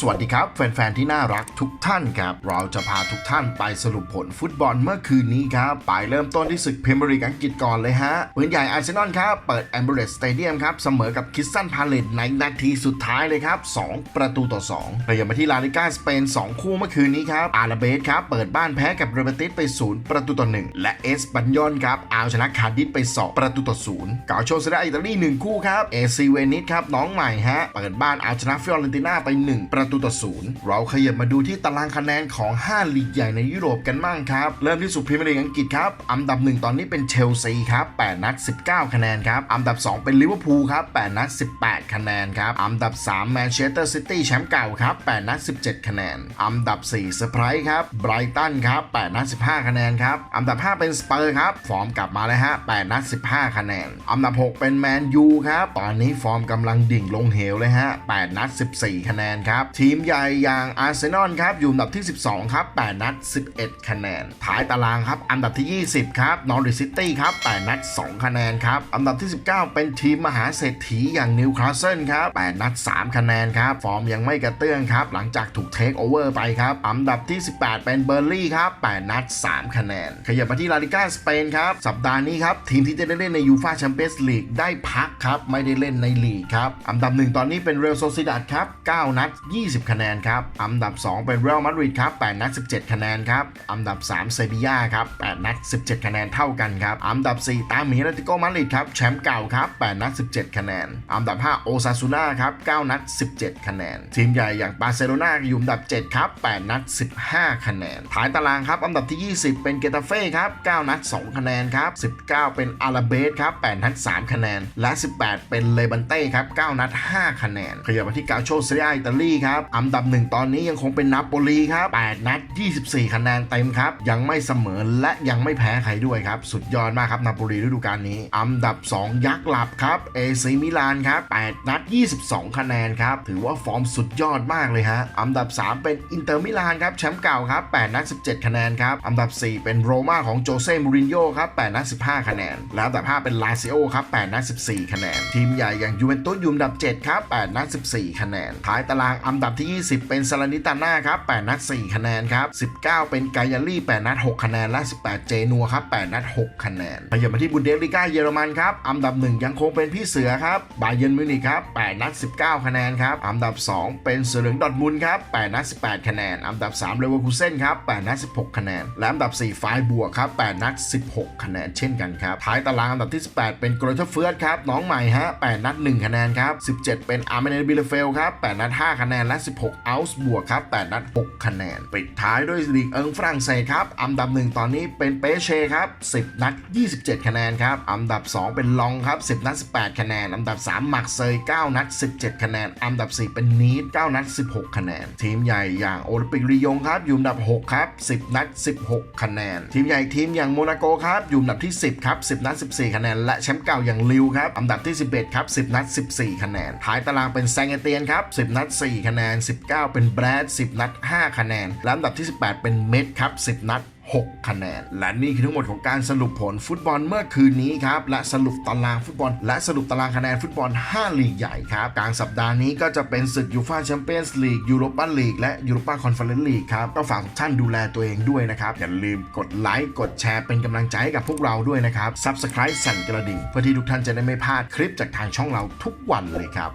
สวัสดีครับ แฟน ๆ ที่น่ารักทุกท่านครับ เราจะพาทุกท่านไปสรุปผลฟุตบอลเมื่อคืนนี้ครับ ไปเริ่มต้นที่ศึกพรีเมียร์ลีกอังกฤษก่อนเลยฮะปืนใหญ่อาร์เซนอลครับ เปิดแอมเบรสสเตเดียมครับ เสมอกับคิสตันพาเลตในนาทีสุดท้ายเลยครับ 2 ประตูต่อ2เราอย่ามาที่ลาลิก้าสเปน 2 คู่เมื่อคืนนี้ครับอาราเบสครับเปิดบ้านแพ้กับเรเบติสไป 0 ประตูต่อ 1 และเอสบันยอนครับเอาชนะคาร์ดิสไป 2 ประตูต่อ0เกาโชเซเดอิตาลี1คู่ครับเอซีเวนิสครับน้องใหม่ฮะเปิดบ้านเอาชนะฟิออเรนติน่าไป 1 ประตูต่อ0เราขยับมาดูที่ตารางคะแนนของ 5 ลีกใหญ่ในยุโรปกันบ้างครับ เริ่มที่สุดพรีเมียร์ลีกอังกฤษครับ อันดับ 1 ตอนนี้เป็นเชลซีครับ 8 นัด 19 คะแนนครับ อันดับ 2 เป็นลิเวอร์พูลครับ 8 นัด 18 คะแนนครับ อันดับ 3 แมนเชสเตอร์ซิตี้แชมป์เก่าครับ 8 นัด 17 คะแนน อันดับ 4 เซอร์ไพรส์ครับ ไบรตันครับ 8 นัด 15 คะแนนครับ อันดับ 5 เป็นสเปอร์ครับ ฟอร์มกลับมาเลยฮะ 8 นัด 15 คะแนน อันดับ 6 เป็นแมนยูครับ ตอนนี้ฟอร์มกำลังดิ่งลงเหวเลยฮะ 8 นัด 14 คะแนนครับทีมใหญ่อย่างอาร์เซนอลครับอยู่อันดับที่ 12 ครับ 8 นัด 11 คะแนน ท้ายตารางครับ อันดับที่ 20 ครับนอริซิตี้ครับ 8 นัด 2 คะแนนครับ อันดับที่ 19 เป็นทีมมหาเศรษฐีอย่างนิวคาสเซิลครับ 8 นัด 3 คะแนนครับ ฟอร์มยังไม่กระเตื้องครับ หลังจากถูกเทคโอเวอร์ไปครับ อันดับที่ 18 เป็นเบอร์ลี่ครับ 8 นัด 3 คะแนน ขยับมาที่ลาลิก้าสเปนครับ สัปดาห์นี้ครับทีมที่จะได้เล่นในยูฟ่าแชมเปี้ยนส์ลีกได้พักครับไม่ได้เล่นในลีกครับอันดับหนึ่งตอนนี้เป็นเรอัลโซซิดัดครับ 9 นัด 20คะแนนครับ อันดับ 2 เป็นเรอัลมาดริดครับ 8 นัด 17 คะแนนครับ อันดับ 3 เซบียาครับ 8 นัด 17 คะแนนเท่ากันครับ อันดับ 4 ตามมีอาติโกมาดริดครับ แชมป์เก่าครับ 8 นัด 17 คะแนน อันดับ 5 โอซาซูน่าครับ 9 นัด 17 คะแนน ทีมใหญ่อย่างบาร์เซโลนาอยู่อันดับ 7 ครับ 8 นัด 15 คะแนน ท้ายตารางครับ อันดับที่ 20 เป็นเกตาเฟ่ครับ 9 นัด 2 คะแนนครับ 19 เป็นอาราเบสครับ 8 นัด 3 คะแนน และ 18 เป็นเลบันเต้ครับ 9 นัด 5 คะแนน ขยับมาที่กาโชเซียอิตาลีครับอันดับ1ตอนนี้ยังคงเป็นนาโปลีครับ 8 นัด 24 คะแนนเต็มครับ ยังไม่เสมอและยังไม่แพ้ใครด้วยครับ สุดยอดมากครับนาโปลีฤดูกาลนี้ อันดับ 2 ยักษ์หลับครับเอซีมิลานครับ8นัด 22 คะแนนครับ ถือว่าฟอร์มสุดยอดมากเลยฮะอันดับ 3 เป็นอินเตอร์มิลานครับแชมป์เก่าครับ8นัด 17 คะแนนครับอันดับ 4 เป็นโรม่าของโจเซ่มูรินโญ่ครับ8นัด 15 คะแนน และอันดับ 5 เป็นลาซิโอครับ8นัด 14 คะแนน ทีมใหญ่อย่างยูเวนตุสอยู่อันดับ 7 ครับ8นัด 14 คะแนนท้ายตารางอันดับับที่ 20 เป็นซาลานิตาน่าครับ8นัด 4 คะแนนครับ 19 เป็นกายาลี่8นัด 6 คะแนน และ 18 เจนัวครับ8นัด 6 คะแนนขยับมาที่บุนเดสลิก้าเยอรมันครับอันดับ 1 ยังคงเป็นพี่เสือครับบาเยิร์นมิวนิกครับ8นัด 19 คะแนนครับอันดับ 2 เป็นเสือเหลืองดอทมุนครับ8นัด 18 คะแนนอันดับ 3 เลเวอร์คูเซ่นครับ8นัด 16 คะแนน และอันดับ 4 ไฟบวกครับ8นัด 16 คะแนน เช่นกันครับท้ายตารางอันดับที่ 18 เป็นโกรเทเฟิร์สครับน้องใหม่ฮะ8นัด 1 คะแนนครับ17 เป็นอาร์เมเนบิลเฟลครับ8นัด 5 คะแนนและ16อัลส์บวกครับ 8 นัด 6 คะแนน ปิดท้ายด้วยลีกเอิงฝรั่งเศสครับ อันดับ 1 ตอนนี้เป็นเปเช่ครับ 10 นัด 27 คะแนนครับ อันดับ 2 เป็นลองครับ 10 นัด 18 คะแนน อันดับ 3 มักเซย 9 นัด 17 คะแนน อันดับ 4 เป็นนีด9นัด 16 คะแนน ทีมใหญ่อย่างโอลิมปิกลียงครับ อยู่อันดับ 6 ครับ 10 นัด 16 คะแนน ทีมใหญ่ทีมอย่างโมนาโกครับอยู่อันดับที่ 10 ครับ 10 นัด 14 คะแนน และแชมป์เก่าอย่างลิวครับ อันดับที่ 11 ครับ 10 นัด 14 คะแนน ท้ายตารางเป็นแซงเอเตียนครับ 10 นัด 4 คะแนนแนน 19 เป็นแบรด10 นัด 5 คะแนน และอันดับที่ 18 เป็นเมดครับ 10 นัด 6 คะแนน และนี่คือทั้งหมดของการสรุปผลฟุตบอลเมื่อคืนนี้ครับ และสรุปตารางฟุตบอล และสรุปตารางคะแนนฟุตบอล 5 ลีกใหญ่ครับกลางสัปดาห์นี้ก็จะเป็นศึกยูฟ่าแชมเปี้ยนส์ลีกยูโรปาลีกและยูโรปาคอนเฟอเรนซ์ลีกครับ ก็ฝากทุกท่านดูแลตัวเองด้วยนะครับ อย่าลืมกดไลค์ กดแชร์เป็นกำลังใจให้กับพวกเราด้วยนะครับ Subscribe สั่นกระดิ่งเพื่อที่ทุกท่านจะได้ไม่พลาดคลิปจากทางช่องเราทุกวันเลยครับ